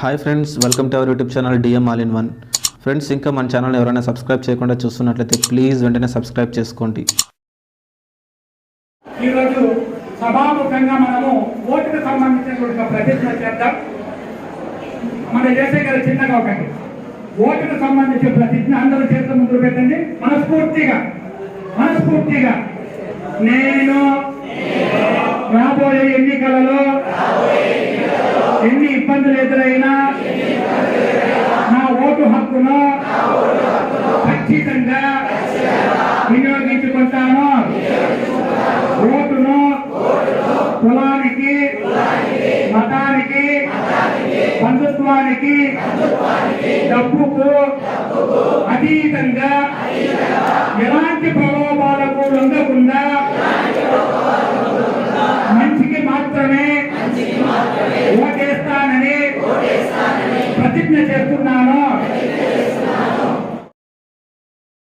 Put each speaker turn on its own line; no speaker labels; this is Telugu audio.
Hi friends welcome to our YouTube channel DM all in one friends ఇంకా మన ఛానల్ ఎవరైనా సబ్స్క్రైబ్ చేయకుండా చూస్తున్నట్లయితే ప్లీజ్ వెంటనే సబ్స్క్రైబ్ చేసుకోండి.
ఈరోజు సభాముఖంగా మనము ఓటుకు సంబంధించినటువంటి ప్రతిజ్ఞ చేద్దాం. మన చేసే కదా చిన్నగా ఒకటి ఓటుకు సంబంధించిన ప్రతిజ్ఞ అందరూ చేతుల ముందు పెట్టండి. మనస్ఫూర్తిగా మనస్ఫూర్తిగా. నేను రాబోయే ఎన్నికలలో హక్కును ఖచ్చితంగా వినియోగించుకుంటాను. ఓటును కులానికి మతానికి బంధుత్వానికి డబ్బుకు అతీతంగా ఎలాంటి ప్రలోభాలకు లొంగకుండా చేస్తున్నాను